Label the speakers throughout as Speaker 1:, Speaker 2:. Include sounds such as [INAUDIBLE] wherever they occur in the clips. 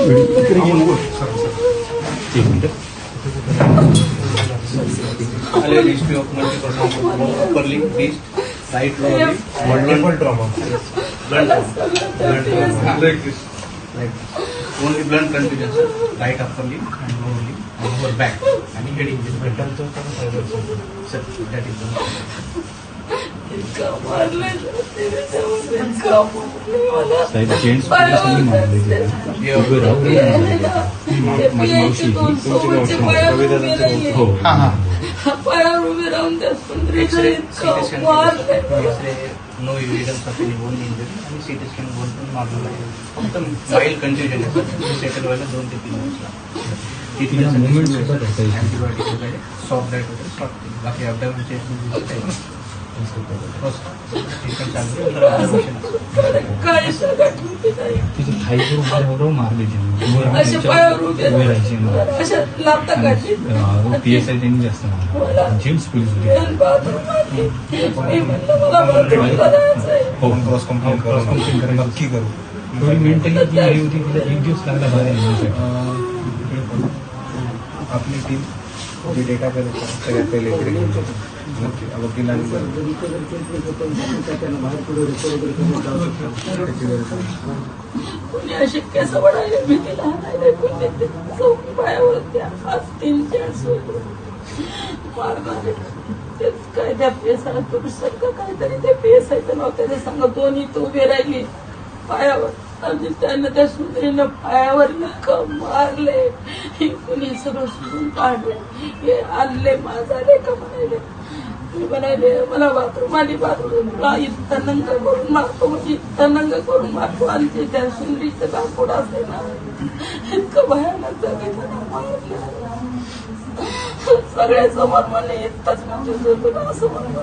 Speaker 1: एक minute
Speaker 2: Earlier history of multiple trauma, upper limb, wrist, right lower limb, multiple trauma. Blunt trauma. Blunt trauma. Like this. Like only blunt contusion, sir. Right upper limb
Speaker 1: साहेब gents पोलिसांनी मारले तिला. उभे राहून मारले माझी मावशी तुमची मावशी मारली. हो
Speaker 3: पायावर उभे राहून त्या सुंदरीला इतकं मारले
Speaker 2: evidence of any bone injury आणि CT scan bone पण नॉर्मल फक्त माइल्ड कंट्युजन आहे सेटल व्हायला दोन ते तीन
Speaker 1: येत नाही.
Speaker 2: अँटीबायोटिक वगैरे सॉफ्ट डाएट वगैरे सॉफ्ट बाकी अपडाऊनचे
Speaker 1: तिचं पी एस आय त्यांनी जास्त पोलीस होते. हो क्रॉस कंप्लेंट क्रॉस कंप्लेंट नक्की करू थोडी मेंटली ती होती तिला एक दिवस लागला बाहेर येण्यासाठी
Speaker 4: आपली टीम जे डेटा कलेक्ट सगळ्यात पहिले
Speaker 3: कुणी कोणी अशक्य सवड मी तिला चौकी पायावरती असतील मारणारे तेच काय त्या पेसाला करू शकता? काहीतरी ते पेस आहे तर नव्हत्या सांगा दोन्ही तो उभी राहिली. पायावर. आणि त्यांना त्या सुंदरीनं पायावर इतकं मारले. हे कुणी सगळं सुरून काढले. हे आणले माझा रे का म्हणाले? मी म्हणाले मला बाथरूम आली बाथरूमला इतकं नंग करून मारतो म्हणजे इतकं नंग करून मारतो. आणि ते त्या सुंदरीचं कापड असते ना इतकं भयानक जगायचं मारलं सगळ्यासमोर मला इतकंच म्हणजे जगून असं मला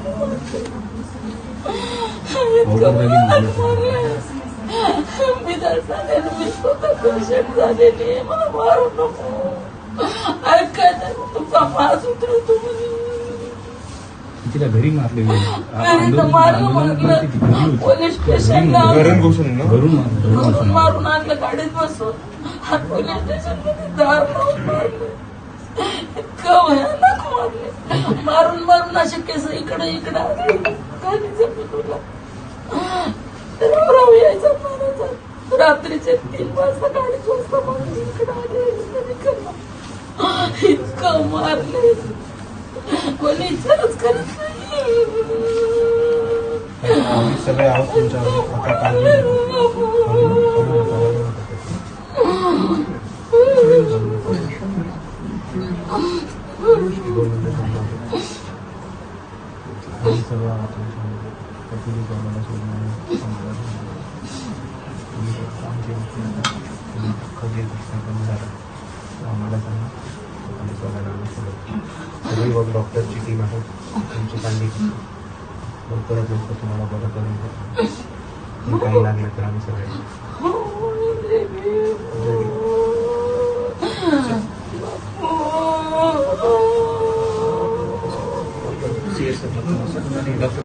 Speaker 3: इतकं भयानक मारलं. मी तर झाले मी स्वतः पेशंट झालेली मला मारू नको. ऐकायचं तुमचा मास उतरतो
Speaker 1: तिला घरी मारले [LAUGHS]
Speaker 3: मारून आणलं बसून. पोलीस मारून मारून असे केस इकडं इकडं. यायचं रात्रीचे तीन वाजता गाडीच वाजता मारून इकडं आले. इतकं मारले. कोणी विचारच करत नाही
Speaker 4: आम्ही सगळे आहोत तुमच्यावर आता काळजी नको. आम्ही सगळे आहोत तुमच्यावर. तर पोलीस आम्हाला सोडून नाही. तुम्ही आमची वकील आहात. तुम्ही कधी घटना कमी झाला तर आम्हाला सांगा आम्ही स्वतःला सभी मी डॉक्टर की टीम आहे तुमची काळजी लवकरात लवकर तुम्हाला बरं करून काही लागलं तर आम्ही सगळे डॉक्टर